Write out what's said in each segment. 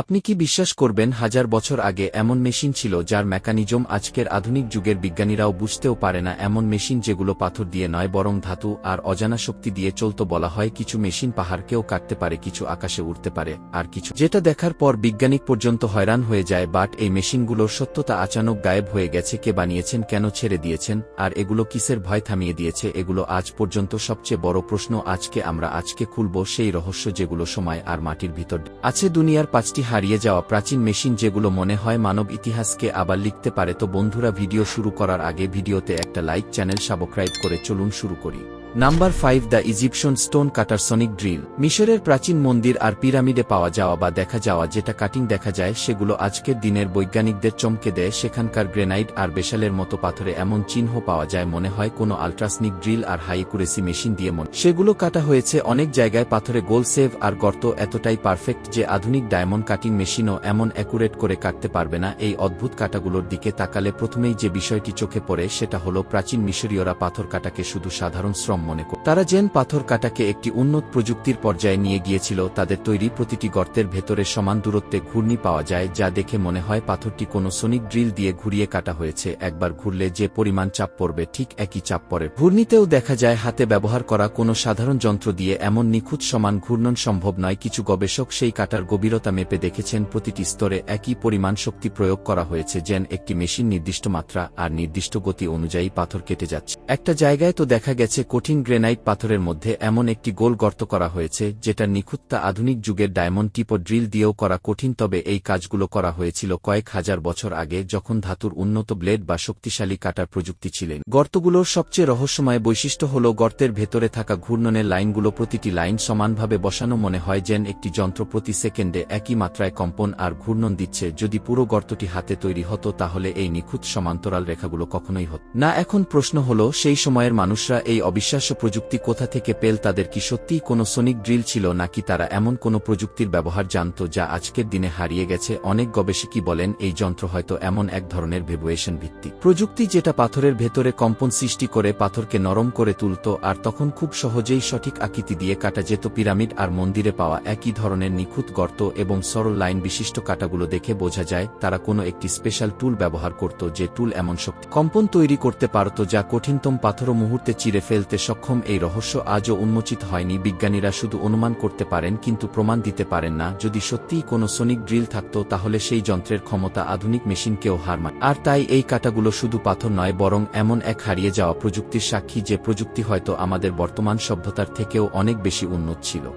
আপনি কি বিশ্বাস করবেন, হাজার বছর আগে এমন মেশিন ছিল যার মেকানিজম আজকের আধুনিক যুগের বিজ্ঞানীরাও বুঝতেও পারে না, এমন মেশিন যেগুলো পাথর দিয়ে নয়, বরং ধাতু আর অজানা শক্তি দিয়ে চলত, বলা হয় কিছু মেশিন পাহাড়কেও কাটতে পারে, কিছু আকাশে উড়তে পারে, আর কিছু। যেটা দেখার পর বিজ্ঞানিক পর্যন্ত হয়রান হয়ে যায়, বাট এই মেশিনগুলোর সত্যতা আচানক গায়েব হয়ে গেছে, কে বানিয়েছেন, কেন ছেড়ে দিয়েছেন, আর এগুলো কিসের ভয় থামিয়ে দিয়েছে, এগুলো আজ পর্যন্ত সবচেয়ে বড় প্রশ্ন আজকে আমরা আজকে খুলব, সেই রহস্য যেগুলো সময় আর মাটির ভিতর আছে, দুনিয়ার পাঁচটি হারিয়ে যাওয়া প্রাচীন মেশিন যেগুলো মনে হয় মানব ইতিহাসকে আবার লিখতে পারে। তো বন্ধুরা, ভিডিও শুরু করার আগে ভিডিওতে একটা লাইক, চ্যানেল সাবস্ক্রাইব করে চলুন শুরু করি। Number five the Egyptian stone cutter sonic drill. মিশরের প্রাচীন মন্দির আর পিরামিডে পাওয়া যাওয়া বা দেখা যাওয়া যেটা কাটিং দেখা যায়, সেগুলো আজকের দিনের বৈজ্ঞানিকদের চমকে দেয়। সেখানকার গ্রেনাইট আর বেশালের মতো পাথরে এমন চিহ্ন পাওয়া যায় মনে হয় কোনো আল্ট্রাসনিক ড্রিল আর হাইকুরেসি মেশিন দিয়ে মনে সেগুলো কাটা হয়েছে অনেক জায়গায় পাথরে গোল সেভ আর গর্ত এতটাই পারফেক্ট যে আধুনিক ডায়মন্ড কাটিং মেশিনও এমন অ্যাকুরেট করে কাটতে পারবে না। এই অদ্ভুত কাটাগুলোর দিকে তাকালে প্রথমেই যে বিষয়টি চোখে পড়ে সেটা হলো প্রাচীন মিশরীয়রা পাথর কাটাকে শুধু সাধারণ শ্রম মনে করে। তারা যেন পাথর কাটাকে একটি উন্নত প্রযুক্তির পর্যায়ে নিয়ে গিয়েছিল, তাদের তৈরি প্রতিটি গর্তের ভেতরে সমান দূরত্বে ঘূর্ণি পাওয়া যায়, যা দেখে মনে হয় পাথরটি কোনো সনিক ড্রিল দিয়ে ঘুরিয়ে কাটা হয়েছে। একবার ঘুরলে যে পরিমাণ চাপ পড়বে ঠিক একই চাপ পড়ে। ঘূর্ণিতেও দেখা যায় হাতে ব্যবহার করা কোনো সাধারণ যন্ত্র দিয়ে এমন নিখুঁত সমান ঘূর্ণন সম্ভব নয়। কিছু গবেষক সেই কাটার গভীরতা মেপে দেখেছেন, প্রতিটি স্তরে একই পরিমাণ শক্তি প্রয়োগ করা হয়েছে, যেন একটি মেশিন নির্দিষ্ট মাত্রা আর নির্দিষ্ট গতি অনুযায়ী পাথর কেটে যাচ্ছে। একটা জায়গায় তো দেখা গেছে কঠিন গ্রেনাইট পাথরের মধ্যে এমন একটি গোল গর্ত করা হয়েছে, যেটা নিখুঁততা আধুনিক যুগের ডায়মন্ড টিপো ড্রিল দিয়েও করা কঠিন, তবে এই কাজগুলো করা হয়েছিল কয়েক হাজার বছর আগে যখন ধাতুর উন্নত ব্লেড বা শক্তিশালী কাটার প্রযুক্তি ছিলেন। গর্তগুলোর সবচেয়ে রহস্যময় বৈশিষ্ট্য হল গর্তের ভেতরে থাকা ঘূর্ণনের লাইনগুলো প্রতিটি লাইন সমানভাবে বসানো মনে হয় যেন একটি যন্ত্র প্রতি সেকেন্ডে একই মাত্রায় কম্পন আর ঘূর্ণন দিচ্ছে। যদি পুরো গর্তটি হাতে তৈরি হতো, তাহলে এই নিখুঁত সমান্তরাল রেখাগুলো কখনোই হতো না। এখন প্রশ্ন হল, সেই সময়ের মানুষরা এই অবিশ্বাস্য প্রযুক্তি কোথা থেকে পেল তাদের কি সত্যিই কোনো সোনিক ড্রিল ছিল নাকি তারা এমন কোনো প্রযুক্তির ব্যবহার জানত যা আজকের দিনে হারিয়ে গেছে? অনেক গবেষকই বলেন এই যন্ত্র হয়তো এমন এক ধরনের ভেবুয়েশন ভিত্তিক। প্রযুক্তি যেটা পাথরের ভেতরে কম্পন সৃষ্টি করে পাথরকে নরম করে তুলত আর তখন খুব সহজেই সঠিক আকৃতি দিয়ে কাটা যেত পিরামিড আর মন্দিরে পাওয়া একই ধরনের নিখুঁত গর্ত এবং সরল লাইন বিশিষ্ট কাটাগুলো দেখে বোঝা যায় তারা কোনো একটি স্পেশাল টুল ব্যবহার করত যে টুল এমন শক্তি। কম্পন তৈরি করতে পারত যা কঠিনতম পাথরও মুহূর্তে চিরে ফেলতে এই রহস্য আজও উন্মোচিত হয়নি। বিজ্ঞানীরা শুধু অনুমান করতে পারেন, কিন্তু প্রমাণ দিতে পারেন না। যদি সত্যিই কোনো সোনিক ড্রিল থাকত, তাহলে সেই যন্ত্রের ক্ষমতা আধুনিক মেশিনকেও হার মানে। আর তাই এই কাটাগুলো শুধু পাথর নয়, বরং এমন এক হারিয়ে যাওয়া প্রযুক্তির সাক্ষী যে প্রযুক্তি হয়তো আমাদের বর্তমান সভ্যতার থেকেও অনেক বেশি উন্নত ছিল।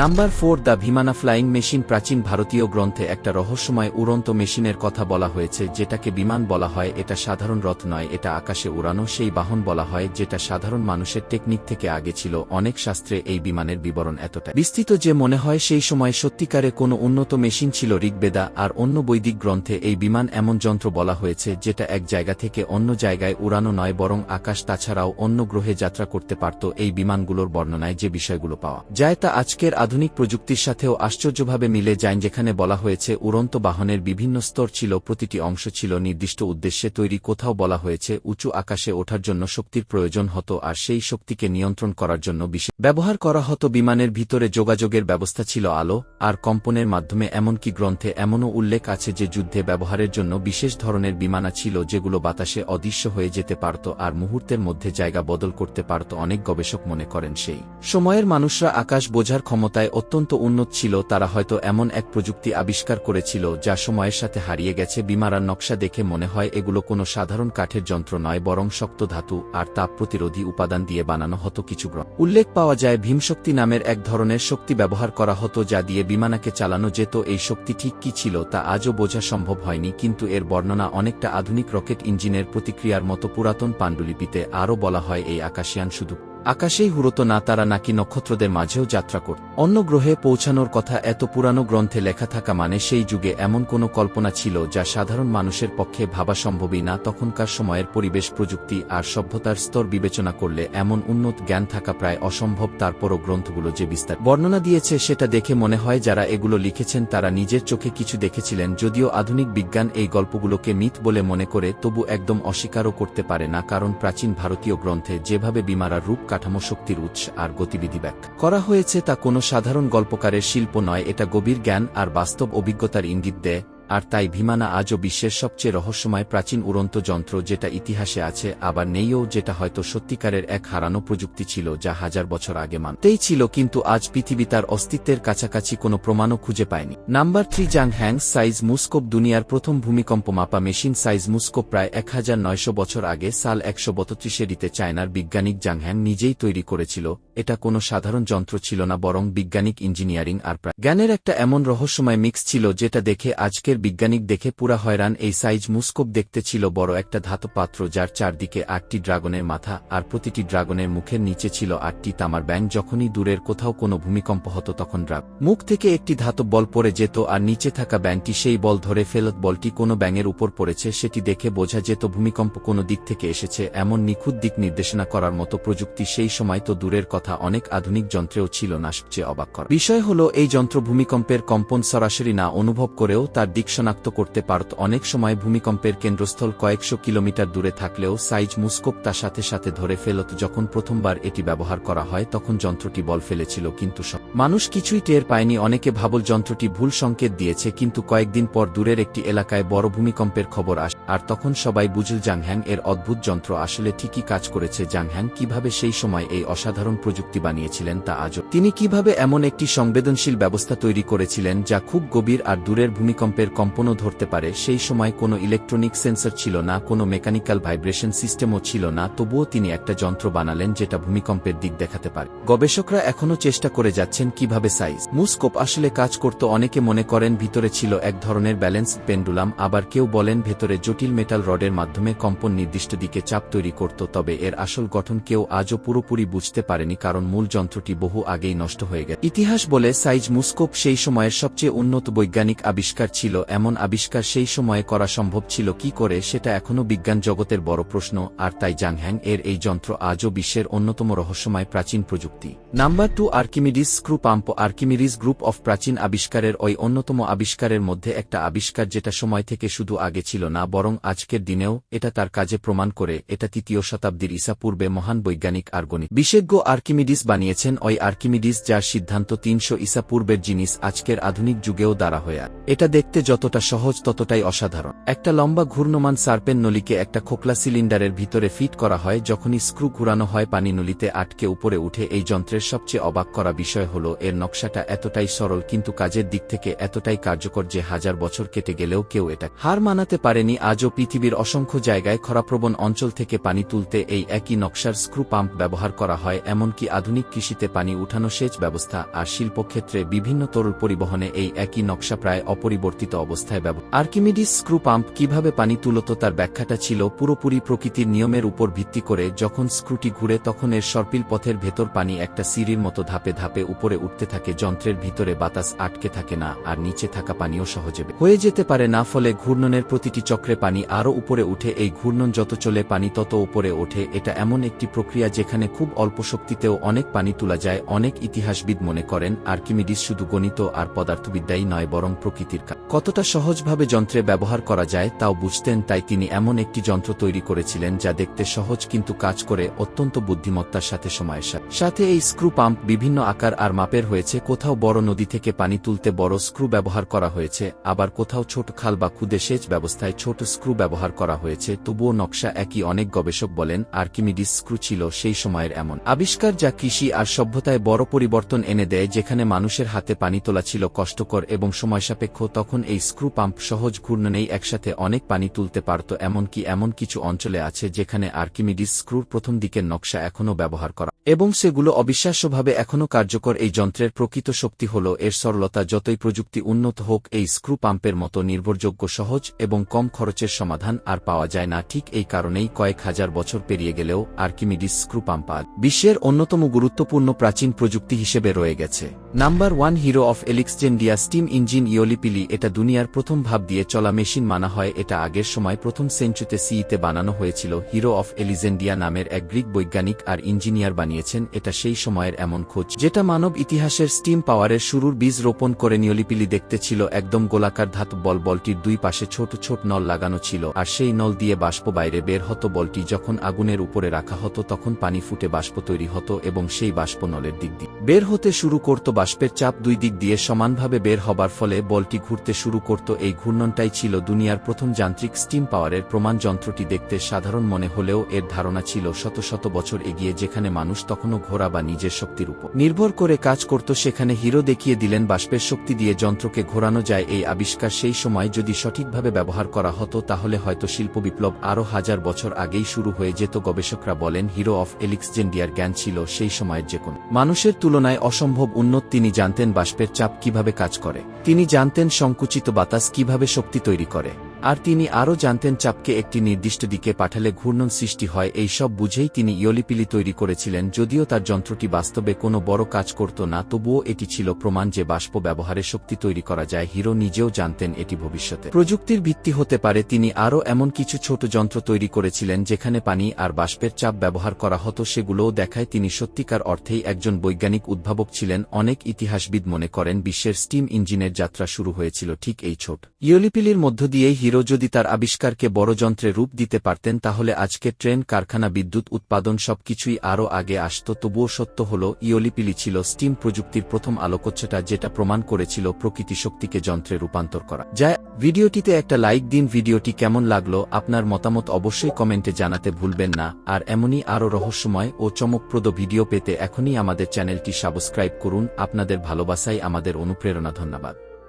Number four the Vimana flying machine প্রাচীন ভারতীয় গ্রন্থে একটা রহস্যময় উড়ন্ত মেশিনের কথা বলা হয়েছে, যেটাকে বিমান বলা হয়, এটা সাধারণ রথ নয়, এটা আকাশে উড়ানো সেই বাহন বলা হয়, যেটা সাধারণ মানুষের টেকনিক থেকে আগে ছিল। অনেক শাস্ত্রে এই বিমানের বিবরণ এতটা বিস্তৃত যে মনে হয়, সেই সময় সত্যিকারে কোনো উন্নত মেশিন ছিল ঋগ্বেদা, আর অন্য বৈদিক গ্রন্থে এই বিমান এমন যন্ত্র বলা হয়েছে, যেটা এক জায়গা থেকে অন্য জায়গায় উড়ানো নয়, বরং আকাশ তাছাড়াও অন্য গ্রহে যাত্রা করতে পারত। এই বিমানগুলোর বর্ণনায় যে বিষয়গুলো পাওয়া যায়, তা আজকের আধুনিক প্রযুক্তির সাথেও আশ্চর্যভাবে মিলে যায় যেখানে বলা হয়েছে, উড়ন্ত বাহনের বিভিন্ন স্তর ছিল, প্রতিটি অংশ ছিল নির্দিষ্ট উদ্দেশ্যে তৈরি, কোথাও বলা হয়েছে, উঁচু আকাশে ওঠার জন্য শক্তির প্রয়োজন হতো আর সেই শক্তিকে নিয়ন্ত্রণ করার জন্য বিশেষ ব্যবহার করা হতো। বিমানের ভিতরে যোগাযোগের ব্যবস্থা ছিল আলো আর কম্পনের মাধ্যমে, এমনকি গ্রন্থে এমনও উল্লেখ আছে যে যুদ্ধে ব্যবহারের জন্য বিশেষ ধরনের বিমানা ছিল যেগুলো বাতাসে অদৃশ্য হয়ে যেতে পারত আর মুহূর্তের মধ্যে জায়গা বদল করতে পারত, অনেক গবেষক মনে করেন সেই সময়ের মানুষরা আকাশ বোঝার ক্ষমতায় অত্যন্ত উন্নত ছিল, তারা হয়তো এমন এক প্রযুক্তি আবিষ্কার করেছিল যা সময়ের সাথে হারিয়ে গেছে। বিমারার নকশা দেখে মনে হয় এগুলো কোনো সাধারণ কাঠের যন্ত্র নয়, বরং শক্ত ধাতু আর তাপ প্রতিরোধী উপাদান দিয়ে বানানো হতো কিছু গ্রহ উল্লেখ পাওয়া যায় ভীমশক্তি নামের এক ধরনের শক্তি ব্যবহার করা হতো যা দিয়ে বিমানাকে চালানো যেত। এই শক্তি ঠিক কি ছিল তা আজও বোঝা সম্ভব হয়নি, কিন্তু এর বর্ণনা অনেকটা আধুনিক রকেট ইঞ্জিনের প্রতিক্রিয়ার মতো পুরাতন পাণ্ডুলিপিতে আরও বলা হয় এই আকাশিয়ান শুধু আকাশেই হুরত না তারা নাকি নক্ষত্রদের মাঝেও যাত্রা করত অন্য গ্রহে পৌঁছানোর কথা এত পুরানো গ্রন্থে লেখা থাকা মানে সেই যুগে এমন কোনো কল্পনা ছিল যা সাধারণ মানুষের পক্ষে ভাবা সম্ভবই না তখনকার সময়ের পরিবেশ প্রযুক্তি আর সভ্যতার স্তর বিবেচনা করলে এমন উন্নত জ্ঞান থাকা প্রায় অসম্ভব। তারপরও গ্রন্থগুলো যে বিস্তার বর্ণনা দিয়েছে সেটা দেখে মনে হয় যারা এগুলো লিখেছেন তারা নিজের চোখে কিছু দেখেছিলেন যদিও আধুনিক বিজ্ঞান এই গল্পগুলোকে মিথ বলে মনে করে তবু একদম অস্বীকারও করতে পারে না কারণ প্রাচীন ভারতীয় গ্রন্থে যেভাবে বিমারা রূপ কাঠামো শক্তির উৎস আর গতিবিধি ব্যাখ্যা। করা হয়েছে তা কোনো সাধারণ গল্পকারের শিল্প নয়, এটা গভীর জ্ঞান আর বাস্তব অভিজ্ঞতার ইঙ্গিত দেয়। আর তাই বিমানা আজও বিশ্বের সবচেয়ে রহস্যময় প্রাচীন উড়ন্ত যন্ত্র যেটা ইতিহাসে আছে, আবার নেইও যেটা হয়তো সত্যিকারের এক হারানো প্রযুক্তি ছিল যা হাজার বছর আগে মানতেই ছিল, কিন্তু আজ পৃথিবী তার অস্তিত্বের কাছাকাছি কোনো প্রমাণও খুঁজে পায়নি। Number three Zhang Heng's seismoscope দুনিয়ার প্রথম ভূমিকম্প মাপা মেশিন সাইজ মুস্কোপ প্রায় এক হাজার নয়শো বছর আগে সাল একশো বত্রিশে রিতে চায়নার বিজ্ঞানিক জাংহ্যাং নিজেই তৈরি করেছিল, এটা কোনো সাধারণ যন্ত্র ছিল না, বরং বিজ্ঞানিক ইঞ্জিনিয়ারিং আর প্রায় জ্ঞানের একটা এমন রহস্যময় মিক্স ছিল যেটা দেখে আজকের বিজ্ঞানিক দেখে পুরা হয়রান এই সাইজ মুস্কোপ দেখতে ছিল বড় একটা ধাতব পাত্র যার চারদিকে আটটি ড্রাগনের মাথা আর প্রতিটি ড্রাগনের মুখের নিচে ছিল আটটি তামার ব্যাং যখনই দূরের কোথাও কোনো ভূমিকম্প হতো তখন ড্রাগ মুখ থেকে একটি ধাতব বল পড়ে যেত আর নিচে থাকা ব্যাংটি সেই বল ধরে ফেলত বলটি কোনো ব্যাঙের উপর পড়েছে সেটি দেখে বোঝা যেত ভূমিকম্প কোনো দিক থেকে এসেছে। এমন নিখুঁত দিক নির্দেশনা করার মতো প্রযুক্তি সেই সময় তো দূরের কথা অনেক আধুনিক যন্ত্রেও ছিল না সবচেয়ে অবাক বিষয় হল এই যন্ত্র ভূমিকম্পের কম্পন সরাসরি না অনুভব করেও তার দিক শনাক্ত করতে পারত। অনেক সময় ভূমিকম্পের কেন্দ্রস্থল কয়েকশো কিলোমিটার দূরে থাকলেও সাইজ মুস্কোপ তার সাথে সাথে ধরে ফেলত। যখন প্রথমবার এটি ব্যবহার করা হয়, তখন যন্ত্রটি বল ফেলেছিল, কিন্তু মানুষ কিছুই টের পায়নি। অনেকে ভাবল যন্ত্রটি ভুল সংকেত দিয়েছে, কিন্তু কয়েকদিন পর দূরের একটি এলাকায় বড় ভূমিকম্পের খবর আস আর তখন সবাই বুঝল জাংহ্যাং এর অদ্ভুত যন্ত্র আসলে ঠিকই কাজ করেছে। জাংহ্যাং কীভাবে সেই সময় এই অসাধারণ প্রযুক্তি বানিয়েছিলেন তা আজও তিনি কীভাবে এমন একটি সংবেদনশীল ব্যবস্থা তৈরি করেছিলেন, যা খুব গভীর আর দূরের ভূমিকম্পের কম্পনও ধরতে পারে, সেই সময় কোনো ইলেকট্রনিক সেন্সর ছিল না, কোনো মেকানিক্যাল ভাইব্রেশন সিস্টেমও ছিল না, তবুও তিনি একটা যন্ত্র বানালেন যেটা ভূমিকম্পের দিক দেখাতে পারে। গবেষকরা এখনও চেষ্টা করে যাচ্ছেন কীভাবে সাইজ মুস্কোপ আসলে কাজ করত অনেকে মনে করেন ভিতরে ছিল এক ধরনের ব্যালেন্স পেন্ডুলাম আবার কেউ বলেন ভেতরে জটিল মেটাল রডের মাধ্যমে কম্পন নির্দিষ্ট দিকে চাপ তৈরি করত, তবে এর আসল গঠন কেউ আজও পুরোপুরি বুঝতে পারেনি কারণ মূল যন্ত্রটি বহু আগেই নষ্ট হয়ে গেছে। ইতিহাস বলে সাইজ মুস্কোপ সেই সময়ের সবচেয়ে উন্নত বৈজ্ঞানিক আবিষ্কার ছিল এমন আবিষ্কার সেই সময়ে করা সম্ভব ছিল কি করে সেটা এখনও বিজ্ঞান জগতের বড় প্রশ্ন, আর তাই জাংহ্যাং এর এই যন্ত্র আজও বিশ্বের অন্যতম রহস্যময় প্রাচীন প্রযুক্তি। Number two, Archimedes screw pump, Archimedes group of প্রাচীন আবিষ্কারের ওই অন্যতম আবিষ্কারের মধ্যে একটা আবিষ্কার যেটা সময় থেকে শুধু আগে ছিল না, বরং আজকের দিনেও এটা তার কাজে প্রমাণ করে, এটা তৃতীয় শতাব্দীর ইসা পূর্বে মহান বৈজ্ঞানিক আর গণিত। বিশেষজ্ঞ আর্কিমিডিস বানিয়েছেন ওই আর্কিমিডিস যার সিদ্ধান্ত তিনশো ইসা পূর্বের জিনিস আজকের আধুনিক যুগেও দ্বারা হয়ে। এটা দেখতে যতটা সহজ ততটাই অসাধারণ। একটা লম্বা ঘূর্ণমান সার্পেন নলিকে একটা খোকলা সিলিন্ডারের ভিতরে ফিট করা হয় যখনই স্ক্রু ঘুরানো হয় পানি নলিতে আটকে উপরে উঠে এই যন্ত্রের সবচেয়ে অবাক করা বিষয় হল, এর নকশাটা এতটাই সরল কিন্তু কাজের দিক থেকে এতটাই কার্যকর যে হাজার বছর কেটে গেলেও কেউ এটা হার মানাতে পারেনি। আজও পৃথিবীর অসংখ্য জায়গায় খরাপ্রবণ অঞ্চল থেকে পানি তুলতে এই একই নকশার স্ক্রু পাম্প ব্যবহার করা হয়, এমনকি আধুনিক কৃষিতে পানি উঠানো সেচ ব্যবস্থা আর শিল্পক্ষেত্রে বিভিন্ন তরল পরিবহনে এই একই নকশা প্রায় অপরিবর্তিত অবস্থায় ব্যবহার আর্কিমিডিস স্ক্রু পাম্প কীভাবে পানি তুলত তার ব্যাখ্যাটা ছিল পুরোপুরি প্রকৃতির নিয়মের উপর ভিত্তি করে যখন স্ক্রুটি ঘুরে তখন এর সর্পিল পথের ভেতর পানি একটা সিঁড়ির মতো ধাপে ধাপে উপরে উঠতে থাকে, যন্ত্রের ভিতরে বাতাস আটকে থাকে না আর নিচে থাকা পানিও সহজে হয়ে যেতে পারে না ফলে ঘূর্ণনের প্রতিটি চক্রে পানি আরও উপরে উঠে, এই ঘূর্ণন যত চলে পানি তত উপরে ওঠে, এটা এমন একটি প্রক্রিয়া যেখানে খুব অল্প শক্তিতেও অনেক পানি তোলা যায়, অনেক ইতিহাসবিদ মনে করেন, আর্কিমিডিস শুধু গণিত আর পদার্থবিদ্যাই নয় বরং প্রকৃতির কাজ কতটা সহজভাবে যন্ত্রে ব্যবহার করা যায় তাও বুঝতেন তাই তিনি এমন একটি যন্ত্র তৈরি করেছিলেন যা দেখতে সহজ কিন্তু কাজ করে অত্যন্ত বুদ্ধিমত্তার সাথে সময়ের সাথে এই স্ক্রু পাম্প বিভিন্ন আকার আর মাপের হয়েছে। কোথাও বড় নদী থেকে পানি তুলতে বড় স্ক্রু ব্যবহার করা হয়েছে, আবার কোথাও ছোট খাল বা খুদে সেচ ব্যবস্থায় ছোট স্ক্রু ব্যবহার করা হয়েছে। তবুও নকশা একই অনেক গবেষক বলেন, আর্কিমিডিস স্ক্রু ছিল সেই সময়ের এমন। আবিষ্কার যা কৃষি আর সভ্যতায় বড় পরিবর্তন এনে দেয়, যেখানে মানুষের হাতে পানি তোলা ছিল কষ্টকর এবং সময়সাপেক্ষ, তখন এই স্ক্রু পাম্প সহজ ঘূর্ণনেই একসাথে অনেক পানি তুলতে পারত, এমনকি এমন কিছু অঞ্চলে আছে যেখানে আর্কিমিডিস স্ক্রুর প্রথম দিকের নকশা এখনও ব্যবহার করা। এবং সেগুলো অবিশ্বাস্যভাবে এখনও কার্যকর এই যন্ত্রের প্রকৃত শক্তি হল এর সরলতা যতই প্রযুক্তি উন্নত হোক, এই স্ক্রু পাম্পের মতো নির্ভরযোগ্য, সহজ এবং কম খরচের সমাধান আর পাওয়া যায় না। ঠিক এই কারণেই কয়েক হাজার বছর পেরিয়ে গেলেও আর্কিমিডিস স্ক্রু পাম্প বিশ্বের অন্যতম গুরুত্বপূর্ণ প্রাচীন প্রযুক্তি হিসেবে রয়ে গেছে। Number one Hero of Alexandria steam engine aeolipile এটা দুনিয়া দুনিয়ার প্রথম ভাব দিয়ে চলা মেশিন মানা হয়, এটা আগের সময় প্রথম সেঞ্চুতে সিইতে বানানো হয়েছিল। হিরো অফ এলিজেন্ডিয়া নামের এক গ্রিক বৈজ্ঞানিক আর ইঞ্জিনিয়ার বানিয়েছেন, এটা সেই সময়ের এমন খোঁজ। যেটা মানব ইতিহাসের স্টিম পাওয়ারের শুরুর বীজ রোপণ করে নিয়লিপিলি দেখতে ছিল, একদম গোলাকার ধাতব বল বলটির দুই পাশে ছোট ছোট নল লাগানো ছিল, আর সেই নল দিয়ে বাষ্প বাইরে বের হতো বলটি, যখন আগুনের উপরে রাখা হতো তখন পানি ফুটে বাষ্প তৈরি হতো এবং সেই বাষ্প নলের দিক দিয়ে। বের হতে শুরু করত বাষ্পের চাপ দুই দিক দিয়ে সমানভাবে বের হবার ফলে বলটি ঘুরতে শুরু করত এই ঘূর্ণনটাই ছিল দুনিয়ার প্রথম যান্ত্রিক স্টিম পাওয়ারের প্রমাণ যন্ত্রটি দেখতে সাধারণ মনে হলেও এর ধারণা ছিল শত শত বছর এগিয়ে যেখানে মানুষ তখনও ঘোড়া বা নিজের শক্তির উপর নির্ভর করে কাজ করত সেখানে হিরো দেখিয়ে দিলেন বাষ্পের শক্তি দিয়ে যন্ত্রকে ঘোরানো যায় এই আবিষ্কার সেই সময় যদি সঠিকভাবে ব্যবহার করা হতো তাহলে হয়তো শিল্প বিপ্লব আরও হাজার বছর আগেই শুরু হয়ে যেত গবেষকরা বলেন হিরো অফ এলিক্সজেন্ডিয়ার জ্ঞান ছিল সেই সময়ের যে কোন মানুষের তুলনায় অসম্ভব উন্নত তিনি জানতেন বাষ্পের চাপ কীভাবে কাজ করে। তিনি জানতেন সংকুচিত বাতাস কীভাবে শক্তি তৈরি করে? আর তিনি আরও জানতেন চাপকে একটি নির্দিষ্ট দিকে পাঠালে ঘূর্ণন সৃষ্টি হয়, এই সব বুঝেই তিনি ইয়লিপিলি তৈরি করেছিলেন, যদিও তার যন্ত্রটি বাস্তবে কোনো বড় কাজ করত না, তবুও এটি ছিল প্রমাণ যে বাষ্প ব্যবহারে শক্তি তৈরি করা যায়, হিরো নিজেও জানতেন এটি ভবিষ্যতে। প্রযুক্তির ভিত্তি হতে পারে, তিনি আরও এমন কিছু ছোট যন্ত্র তৈরি করেছিলেন, যেখানে পানি আর বাষ্পের চাপ ব্যবহার করা হতো, সেগুলোও দেখায় তিনি সত্যিকার অর্থেই একজন বৈজ্ঞানিক উদ্ভাবক ছিলেন, অনেক ইতিহাসবিদ মনে করেন, বিশ্বের স্টিম ইঞ্জিনের যাত্রা শুরু হয়েছিল ঠিক এই ছোট। ইয়লিপিলির মধ্য দিয়েই হিরো যদি তার আবিষ্কারকে বড় যন্ত্রে রূপ দিতে পারতেন তাহলে আজকে ট্রেন, কারখানা, বিদ্যুৎ, উৎপাদন সবকিছুই আরও আগে আসত, তবুও সত্য হল ইওলিপিলি ছিল স্টিম প্রযুক্তির প্রথম আলোকচ্ছটা যেটা প্রমাণ করেছিল প্রকৃতি শক্তিকে যন্ত্রে রূপান্তর করা। যায় ভিডিওটিতে একটা লাইক দিন, ভিডিওটি কেমন লাগল, আপনার মতামত অবশ্যই কমেন্টে জানাতে ভুলবেন না, আর এমনই আরও রহস্যময় ও চমকপ্রদ ভিডিও পেতে এখনই আমাদের চ্যানেলটি সাবস্ক্রাইব করুন, আপনাদের ভালোবাসাই আমাদের অনুপ্রেরণা, ধন্যবাদ।